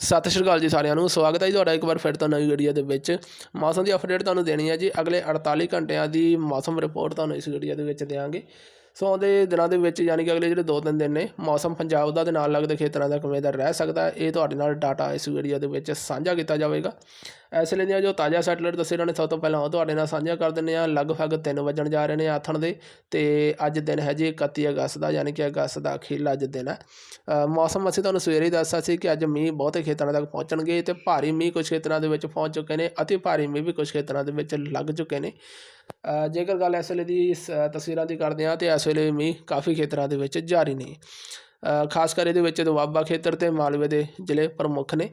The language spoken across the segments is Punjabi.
ਸਤਿ ਸ਼੍ਰੀ ਅਕਾਲ ਜੀ ਸਾਰਿਆਂ ਨੂੰ। ਸਵਾਗਤ ਹੈ ਜੀ ਤੁਹਾਡਾ ਇੱਕ ਵਾਰ ਫਿਰ ਤੋਂ ਨਵੀਂ ਵੀਡੀਓ ਦੇ ਵਿੱਚ। ਮੌਸਮ ਦੀ ਅਪਡੇਟ ਤੁਹਾਨੂੰ ਦੇਣੀ ਹੈ ਜੀ। ਅਗਲੇ 48 ਘੰਟਿਆਂ ਦੀ ਮੌਸਮ ਰਿਪੋਰਟ ਤੁਹਾਨੂੰ ਇਸ ਵੀਡੀਓ ਦੇ ਵਿੱਚ ਦੇਵਾਂਗੇ ਸੋ ਆਉਂਦੇ ਦਿਨਾਂ ਦੇ ਵਿੱਚ ਯਾਨੀ ਕਿ ਅਗਲੇ ਜਿਹੜੇ 2-3 ਦਿਨ ਨੇ, ਮੌਸਮ ਪੰਜਾਬ ਦਾ ਤੇ ਨਾਲ ਲੱਗਦੇ ਖੇਤਰਾਂ ਦਾ ਕਿਵੇਂ ਦਾ ਰਹਿ ਸਕਦਾ ਇਹ ਤੁਹਾਡੇ ਨਾਲ ਡਾਟਾ ਇਸ ਵੀਡੀਓ ਦੇ ਵਿੱਚ ਸਾਂਝਾ ਕੀਤਾ ਜਾਵੇਗਾ। ਇਸ ਲਈ ਦੀਆਂ ਜੋ ਤਾਜ਼ਾ ਸੈਟਲਾਈਟ ਤਸਵੀਰਾਂ ਨੇ, ਸਭ ਤੋਂ ਪਹਿਲਾਂ ਉਹ ਤੁਹਾਡੇ ਨਾਲ ਸਾਂਝਾ ਕਰ ਦਿੰਦੇ ਆ ਲਗਭਗ 3 ਵਜਣ ਜਾ ਰਹੇ ਨੇ ਆਥਣ ਦੇ ਤੇ ਅੱਜ ਦਿਨ ਹੈ ਜੀ 31 ਅਗਸਤ ਦਾ, ਯਾਨੀ ਕਿ ਅਗਸਤ ਦਾ ਅਖੀਰਲਾ ਅੱਜ ਦਿਨ ਹੈ। ਮੌਸਮ ਅਸੀਂ ਤੁਹਾਨੂੰ ਸਵੇਰੇ ਹੀ ਦੱਸਿਆ ਸੀ ਕਿ ਅੱਜ ਮੀਂਹ ਬਹੁਤੇ ਖੇਤਰਾਂ ਤੱਕ ਪਹੁੰਚਣਗੇ ਤੇ ਭਾਰੀ ਮੀਂਹ ਕੁਝ ਖੇਤਰਾਂ ਦੇ ਵਿੱਚ ਪਹੁੰਚ ਚੁੱਕੇ ਨੇ, ਅਤੇ ਭਾਰੀ ਮੀਂਹ ਵੀ ਕੁਝ ਖੇਤਰਾਂ ਦੇ ਵਿੱਚ ਲੱਗ ਚੁੱਕੇ ਨੇ। ਜੇਕਰ ਗੱਲ ਇਸ ਵੇਲੇ ਦੀ ਸ- ਤਸਵੀਰਾਂ ਦੀ ਕਰਦੇ ਹਾਂ ਤਾਂ ਇਸ ਵੇਲੇ ਮੀਂਹ ਕਾਫੀ ਖੇਤਰਾਂ ਦੇ ਵਿੱਚ ਜਾਰੀ ਨੇ। ਖਾਸ ਕਰ ਇਹਦੇ ਵਿੱਚ ਦੁਆਬਾ ਖੇਤਰ ਤੇ ਮਾਲਵੇ ਦੇ ਜ਼ਿਲ੍ਹੇ ਪ੍ਰਮੁੱਖ ਨੇ।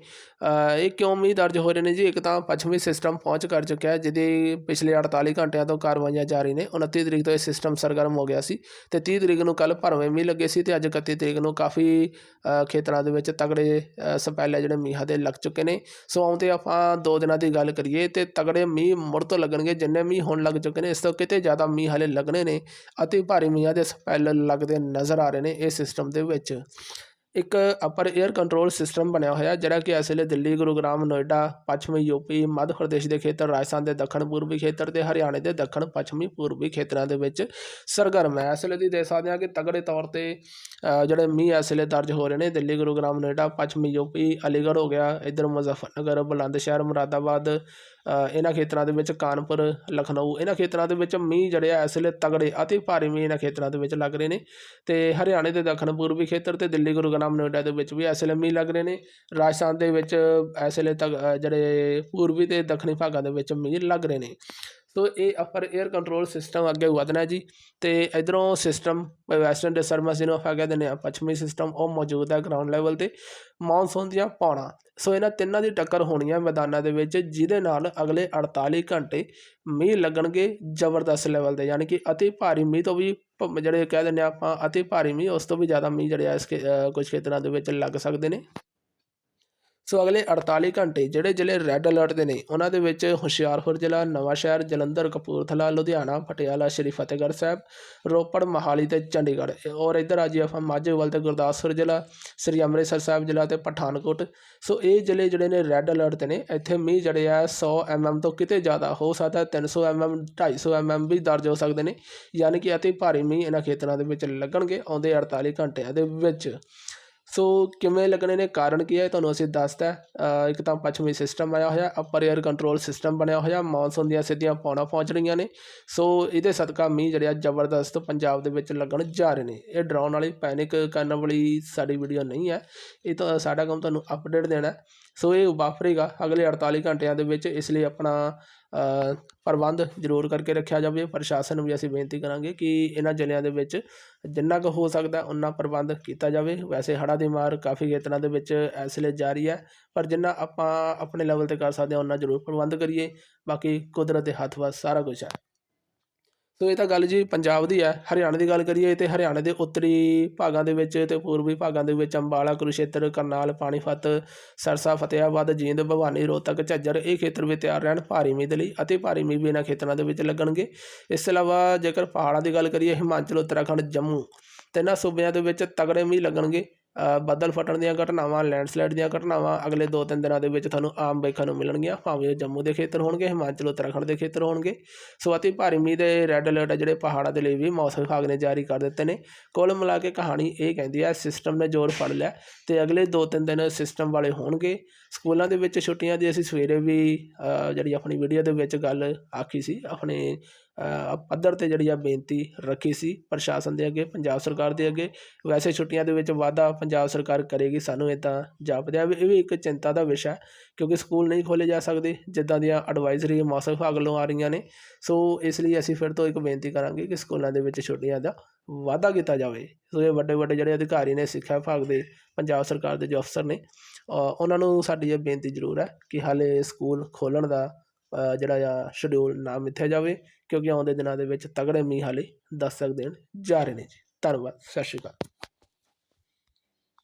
ਇਹ ਕਿਉਂ ਮੀਂਹ ਦਰਜ ਹੋ ਰਹੇ ਨੇ ਜੀ? ਇੱਕ ਤਾਂ ਪੱਛਮੀ ਸਿਸਟਮ ਪਹੁੰਚ ਕਰ ਚੁੱਕਿਆ ਹੈ, ਜਿਹਦੀ ਪਿਛਲੇ 48 ਘੰਟਿਆਂ ਤੋਂ ਕਾਰਵਾਈਆਂ ਜਾਰੀ ਨੇ। 29 ਤਰੀਕ ਤੋਂ ਇਹ ਸਿਸਟਮ ਸਰਗਰਮ ਹੋ ਗਿਆ ਸੀ ਤੇ 30 ਤਰੀਕ ਨੂੰ ਕੱਲ ਭਰਵੇਂ ਮੀਂਹ ਲੱਗੇ ਸੀ ਤੇ ਅੱਜ 31 ਤਰੀਕ ਨੂੰ ਕਾਫੀ ਖੇਤਰਾਂ ਦੇ ਵਿੱਚ ਤਗੜੇ ਸਪੈਲ ਸਪੈਲੇ ਜਿਹੜੇ ਮੀਂਹਾਂ ਦੇ ਲੱਗ ਚੁੱਕੇ ਨੇ। ਸੋ ਆਉਂਦੇ ਆਪਾਂ ਦੋ ਦਿਨਾਂ ਦੀ ਗੱਲ ਕਰੀਏ ਤੇ ਤਗੜੇ ਮੀਂਹ ਮੁੜ ਤੋਂ ਲੱਗਣਗੇ, ਜਿੰਨੇ ਮੀਂਹ ਹੋਣ ਲੱਗ ਚੁੱਕੇ ਨੇ, ਇਸ ਤੋਂ ਕਿਤੇ ਜ਼ਿਆਦਾ ਮੀਂਹ ਹਲੇ ਲੱਗਣੇ ਨੇ। ਅਤੇ ਭਾਰੀ ਮੀਂਹਾਂ ਦੇ ਸਪੈਲ ਲੱਗਦੇ ਨਜ਼ਰ ਆ ਰਹੇ ਨੇ ਇਹ ਸਿਸਟਮ ਦੇ ਵਿੱਚ। ਇੱਕ ਅਪਰ 에ਅਰ ਕੰਟਰੋਲ ਸਿਸਟਮ ਬਣਿਆ ਹੋਇਆ, ਜਿਹੜਾ ਕਿ ਇਸ ਵੇਲੇ ਦਿੱਲੀ ਗੁਰੂਗ੍ਰਾਮ ਨੋਇਡਾ, ਪੱਛਮੀ ਯੂਪੀ ਮੱਧ ਪ੍ਰਦੇਸ਼ ਦੇ ਖੇਤਰ, ਰਾਜਸਥਾਨ ਦੇ ਦੱਖਣ, ਪੂਰਬੀ ਖੇਤਰ ਤੇ ਹਰਿਆਣੇ ਦੇ ਦੱਖਣ, ਪੱਛਮੀ, ਪੂਰਬੀ ਖੇਤਰਾਂ ਦੇ ਵਿੱਚ ਸਰਗਰਮ ਹੈ। ਇਸ ਵੇਲੇ ਦੀ ਦੇਖ ਸਕਦੇ ਹਾਂ ਕਿ ਤਗੜੇ ਤੌਰ ਤੇ ਜਿਹੜੇ ਮੀਂਹ ਇਸ ਵੇਲੇ ਦਰਜ ਹੋ ਰਹੇ ਨੇ, ਦਿੱਲੀ ਗੁਰੂਗ੍ਰਾਮ ਨੋਇਡਾ, ਪੱਛਮੀ ਯੂਪੀ ਅਲੀਗੜ੍ਹ ਹੋ ਗਿਆ, ਇੱਧਰ ਮੁਜ਼ੱਫਰਨਗਰ, ਬੁਲੰਦਸ਼ਹਿਰ, ਮੁਰਾਦਾਬਾਦ ਇਹਨਾਂ ਖੇਤਰਾਂ ਦੇ ਵਿੱਚ ਕਾਨਪੁਰ, ਲਖਨਊ, ਇਹਨਾਂ ਖੇਤਰਾਂ ਦੇ ਵਿੱਚ ਮੀਂਹ ਜਿਹੜੇ ਆ ਇਸ ਵੇਲੇ ਤਗੜੇ ਅਤੇ ਭਾਰੀ ਮੀਂਹ ਇਹਨਾਂ ਖੇਤਰਾਂ ਦੇ ਵਿੱਚ ਲੱਗ ਰਹੇ ਨੇ ਤੇ ਹਰਿਆਣੇ ਦੇ ਦੱਖਣ ਪੂਰਬੀ ਖੇਤਰ ਤੇ ਦਿੱਲੀ, ਗੁਰੂਗ੍ਰਾਮ, ਨੋਇਡਾ ਦੇ ਵਿੱਚ ਵੀ ਇਸ ਵੇਲੇ ਮੀਂਹ ਲੱਗ ਰਹੇ ਨੇ। ਰਾਜਸਥਾਨ ਦੇ ਵਿੱਚ ਇਸ ਵੇਲੇ ਤੱਕ ਜਿਹੜੇ ਪੂਰਬੀ ਤੇ ਦੱਖਣੀ ਭਾਗਾਂ ਦੇ ਵਿੱਚ ਮੀਂਹ ਲੱਗ ਰਹੇ ਨੇ। ਸੋ ਇਹ ਅਪਰ 에ਅਰ ਕੰਟਰੋਲ ਸਿਸਟਮ ਅੱਗੇ ਵਧਣਾ ਜੀ ਤੇ ਇਧਰੋਂ ਸਿਸਟਮ ਵੈਸਟਰਨ ਡਿਸਟਰਬੈਂਸ ਜਿਹਨੂੰ ਆਪਾਂ ਕਹਿ ਦਿੰਦੇ ਆ ਪੱਛਮੀ ਸਿਸਟਮ ਉਹ ਮੌਜੂਦ ਹੈ ਗਰਾਊਂਡ ਲੈਵਲ ਤੇ ਮੌਨਸੂਨ ਦੀਆਂ ਪੌਣਾ ਸੋ ਇਹਨਾਂ ਤਿੰਨਾਂ ਦੀ ਟੱਕਰ ਹੋਣੀ ਹੈ ਮੈਦਾਨਾਂ ਦੇ ਵਿੱਚ, ਜਿਹਦੇ ਨਾਲ ਅਗਲੇ 48 ਘੰਟੇ ਮੀਂਹ ਲੱਗਣਗੇ ਜ਼ਬਰਦਸਤ ਲੈਵਲ ਤੇ, ਯਾਨੀ ਕਿ ਅਤੀ ਭਾਰੀ ਮੀਂਹ ਤੋਂ ਵੀ ਜਿਹੜੇ ਕਹਿ ਦਿੰਦੇ ਆ ਆਪਾਂ, ਅਤੀ ਭਾਰੀ ਮੀਂਹ, ਉਸ ਤੋਂ ਵੀ ਜ਼ਿਆਦਾ ਮੀਂਹ ਜਿਹੜੇ ਆ ਇਸ ਖੇ- ਕੁਝ ਖੇਤਰਾਂ ਦੇ ਵਿੱਚ ਲੱਗ ਸਕਦੇ ਨੇ। ਸੋ ਅਗਲੇ 48 ਘੰਟੇ ਜਿਹੜੇ ਜ਼ਿਲ੍ਹੇ ਰੈੱਡ ਅਲਰਟ ਦੇ ਨੇ, ਉਹਨਾਂ ਦੇ ਵਿੱਚ ਹੁਸ਼ਿਆਰਪੁਰ ਜ਼ਿਲ੍ਹਾ ਨਵਾਂਸ਼ਹਿਰ ਜਲੰਧਰ, ਕਪੂਰਥਲਾ, ਲੁਧਿਆਣਾ, ਪਟਿਆਲਾ, ਸ਼੍ਰੀ ਫਤਿਹਗੜ੍ਹ ਸਾਹਿਬ, ਰੋਪੜ, ਮਹਾਲੀ ਤੇ ਚੰਡੀਗੜ੍ਹ। ਔਰ ਇੱਧਰ ਆ ਜੀ ਆਪਾਂ ਮਾਝੇਵਾਲ ਤੇ ਗੁਰਦਾਸਪੁਰ ਜ਼ਿਲ੍ਹਾ, ਸ੍ਰੀ ਅੰਮ੍ਰਿਤਸਰ ਸਾਹਿਬ ਜ਼ਿਲ੍ਹਾ ਤੇ ਪਠਾਨਕੋਟ। ਸੋ ਇਹ ਜ਼ਿਲ੍ਹੇ ਜਿਹੜੇ ਨੇ ਰੈੱਡ ਅਲਰਟ ਤੇ ਨੇ, ਇੱਥੇ ਮੀਂਹ ਜਿਹੜੇ ਆ 100 ਐਮਐਮ ਤੋਂ ਕਿਤੇ ਜ਼ਿਆਦਾ ਹੋ ਸਕਦਾ 300 ਐਮਐਮ 250 ਐਮਐਮ ਵੀ ਦਰਜ ਹੋ ਸਕਦੇ ਨੇ। ਯਾਨੀ ਕਿ ਅਤੀ ਭਾਰੀ ਮੀਂਹ ਇਹਨਾਂ ਖੇਤਰਾਂ ਦੇ ਵਿੱਚ ਲੱਗਣਗੇ ਆਉਂਦੇ 48 ਘੰਟਿਆਂ ਦੇ ਵਿੱਚ। ਸੋ ਕਿਵੇਂ ਲੱਗਣੇ ਨੇ? ਕਾਰਨ ਕੀ ਹੈ? ਤੁਹਾਨੂੰ ਅਸੀਂ ਦੱਸਦਾ ਇੱਕ ਤਾਂ ਪੱਛਮੀ ਸਿਸਟਮ ਆਇਆ ਹੋਇਆ ਅਪਰ 에ਅਰ ਕੰਟਰੋਲ ਸਿਸਟਮ ਬਣਿਆ ਹੋਇਆ ਮੌਨਸੂਨ ਦੀਆਂ ਸਿੱਧੀਆਂ ਪੌਣਾ ਪਹੁੰਚ ਰਹੀਆਂ ਨੇ। ਸੋ ਇਹਦੇ ਸਦਕਾ ਮੀਂਹ ਜਿਹੜੇ ਆ ਜ਼ਬਰਦਸਤ ਪੰਜਾਬ ਦੇ ਵਿੱਚ ਲੱਗਣ ਜਾ ਰਹੇ ਨੇ। ਇਹ ਡਰਾਉਣ ਵਾਲੀ ਪੈਨਿਕ ਕਰਨ ਵਾਲੀ ਸਾਡੀ ਵੀਡੀਓ ਨਹੀਂ ਹੈ। ਇਹ ਤਾਂ ਸਾਡਾ ਕੰਮ ਤੁਹਾਨੂੰ ਅਪਡੇਟ ਦੇਣਾ ਸੋ ਇਹ ਵਾਪਰੇਗਾ ਅਗਲੇ 48 ਘੰਟਿਆਂ ਦੇ ਵਿੱਚ, ਇਸ ਲਈ ਆਪਣਾ ਪ੍ਰਬੰਧ ਜ਼ਰੂਰ ਕਰਕੇ ਰੱਖਿਆ ਜਾਵੇ। ਪ੍ਰਸ਼ਾਸਨ ਨੂੰ ਵੀ ਅਸੀਂ ਬੇਨਤੀ ਕਰਾਂਗੇ ਕਿ ਇਹਨਾਂ ਜ਼ਿਲ੍ਹਿਆਂ ਦੇ ਵਿੱਚ ਜਿੰਨਾ ਕੁ ਹੋ ਸਕਦਾ ਉਨਾ ਪ੍ਰਬੰਧ ਕੀਤਾ ਜਾਵੇ। ਵੈਸੇ ਹੜ੍ਹਾਂ ਦੀ ਮਾਰ ਕਾਫੀ ਖੇਤਰਾਂ ਦੇ ਵਿੱਚ ਇਸ ਵੇਲੇ ਜਾਰੀ ਹੈ, ਪਰ ਜਿੰਨਾ ਆਪਾਂ ਆਪਣੇ ਲੈਵਲ ਤੇ ਕਰ ਸਕਦੇ ਹਾਂ ਉਨਾ ਜ਼ਰੂਰ ਪ੍ਰਬੰਧ ਕਰੀਏ। ਬਾਕੀ ਕੁਦਰਤ ਦੇ ਹੱਥ ਵੱਸ ਸਾਰਾ ਕੁਝ ਹੈ। ਸੋ ਇਹ ਤਾਂ ਗੱਲ ਜੀ ਪੰਜਾਬ ਦੀ ਹੈ, ਹਰਿਆਣਾ ਦੀ ਗੱਲ ਕਰੀਏ ਤੇ ਹਰਿਆਣੇ ਦੇ ਉੱਤਰੀ ਭਾਗਾਂ ਦੇ ਵਿੱਚ ਤੇ ਪੂਰਬੀ ਭਾਗਾਂ ਦੇ ਵਿੱਚ ਅੰਬਾਲਾ ਕੁਰੂਸ਼ੇਤਰ ਕਰਨਾਲ, ਪਾਣੀਪਤ, ਸਰਸਾ ਫਤਿਆਬਾਦ ਜੀਂਦ, ਭਵਾਨੀ, ਰੋਹਤਕ, ਝੱਜਰ ਇਹ ਖੇਤਰ ਵੀ ਤਿਆਰ ਰਹਿਣ, ਭਾਰੀ ਮੀਂਹ ਦੇ ਲਈ ਅਤੇ ਭਾਰੀ ਮੀਂਹ ਵੀ ਇਹਨਾਂ ਖੇਤਰਾਂ ਦੇ ਵਿੱਚ ਲੱਗਣਗੇ। ਇਸ ਤੋਂ ਇਲਾਵਾ ਜੇਕਰ ਪਹਾੜਾਂ ਦੀ ਗੱਲ ਕਰੀਏ, ਹਿਮਾਚਲ, ਉੱਤਰਾਖੰਡ, ਜੰਮੂ ਤਿੰਨਾਂ ਸੂਬਿਆਂ ਦੇ ਵਿੱਚ ਤਗੜੇ ਮੀਂਹ ਲੱਗਣਗੇ। ਬੱਦਲ ਫਟਣ ਦੀਆਂ ਘਟਨਾਵਾਂ ਲੈਂਡਸਲਾਈਡ ਦੀਆਂ ਘਟਨਾਵਾਂ, ਅਗਲੇ 2-3 ਦਿਨਾਂ ਦੇ ਵਿੱਚ ਤੁਹਾਨੂੰ ਆਮ ਵੇਖਣ ਨੂੰ ਮਿਲਣਗੀਆਂ, ਭਾਵੇਂ ਉਹ ਜੰਮੂ ਦੇ ਖੇਤਰ ਹੋਣਗੇ, ਹਿਮਾਚਲ, ਉੱਤਰਾਖੰਡ ਦੇ ਖੇਤਰ ਹੋਣਗੇ। ਸੋ ਅਤੀ ਭਾਰੀ ਮੀਂਹ ਦੇ ਰੈੱਡ ਅਲਰਟ ਆ ਜਿਹੜੇ ਪਹਾੜਾਂ ਦੇ ਲਈ ਵੀ ਮੌਸਮ ਵਿਭਾਗ ਨੇ ਜਾਰੀ ਕਰ ਦਿੱਤੇ ਨੇ। ਕੁੱਲ ਮਿਲਾ ਕੇ ਕਹਾਣੀ ਇਹ ਕਹਿੰਦੀ ਹੈ ਸਿਸਟਮ ਨੇ ਜ਼ੋਰ ਫੜ ਲਿਆ ਤੇ ਅਗਲੇ 2-3 ਦਿਨ ਸਿਸਟਮ ਵਾਲੇ ਹੋਣਗੇ। ਸਕੂਲਾਂ ਦੇ ਵਿੱਚ ਛੁੱਟੀਆਂ ਦੀ ਅਸੀਂ ਸਵੇਰੇ ਵੀ ਜਿਹੜੀ ਆਪਣੀ ਵੀਡੀਓ ਦੇ ਵਿੱਚ ਗੱਲ ਆਖੀ ਸੀ, ਆਪਣੇ ਪੱਧਰ ਤੇ ਜਿਹੜੀ ਆ ਬੇਨਤੀ ਰੱਖੀ ਸੀ ਪ੍ਰਸ਼ਾਸਨ ਦੇ ਅੱਗੇ ਪੰਜਾਬ ਸਰਕਾਰ ਦੇ ਅੱਗੇ। ਵੈਸੇ ਛੁੱਟੀਆਂ ਦੇ ਵਿੱਚ ਵਾਧਾ ਪੰਜਾਬ ਸਰਕਾਰ ਕਰੇਗੀ ਸਾਨੂੰ ਇਹ ਤਾਂ ਜਾਪਦਿਆ ਵੀ ਇਹ ਵੀ ਇੱਕ ਚਿੰਤਾ ਦਾ ਵਿਸ਼ਾ ਹੈ, ਕਿਉਂਕਿ ਸਕੂਲ ਨਹੀਂ ਖੋਲੇ ਜਾ ਸਕਦੇ ਜਿੱਦਾਂ ਦੀਆਂ ਐਡਵਾਈਜ਼ਰੀ ਮੌਸਮ ਵਿਭਾਗ ਵੱਲੋਂ ਆ ਰਹੀਆਂ ਨੇ। ਸੋ ਇਸ ਲਈ ਅਸੀਂ ਫਿਰ ਤੋਂ ਇੱਕ ਬੇਨਤੀ ਕਰਾਂਗੇ ਕਿ ਸਕੂਲਾਂ ਦੇ ਵਿੱਚ ਛੁੱਟੀਆਂ ਦਾ ਵਾਧਾ ਕੀਤਾ ਜਾਵੇ। ਸੋ ਇਹ ਵੱਡੇ ਵੱਡੇ ਜਿਹੜੇ ਅਧਿਕਾਰੀ ਨੇ ਸਿੱਖਿਆ ਵਿਭਾਗ ਦੇ ਪੰਜਾਬ ਸਰਕਾਰ ਦੇ ਜੋ ਅਫਸਰ ਨੇ ਉਹਨਾਂ ਨੂੰ ਸਾਡੀ ਇਹ ਬੇਨਤੀ ਜ਼ਰੂਰ ਹੈ ਕਿ ਹਾਲੇ ਸਕੂਲ ਖੋਲ੍ਹਣ ਦਾ ਜਿਹੜਾ ਆ ਸ਼ਡਿਊਲ ਨਾ ਮਿੱਥਿਆ ਜਾਵੇ, ਕਿਉਂਕਿ ਆਉਂਦੇ ਦਿਨਾਂ ਦੇ ਵਿੱਚ ਤਗੜੇ ਮੀਂਹ ਹਾਲੇ ਦਸਤਕ ਦੇਣ ਜਾ ਰਹੇ ਨੇ ਜੀ। ਧੰਨਵਾਦ। ਸਤਿ ਸ਼੍ਰੀ ਅਕਾਲ।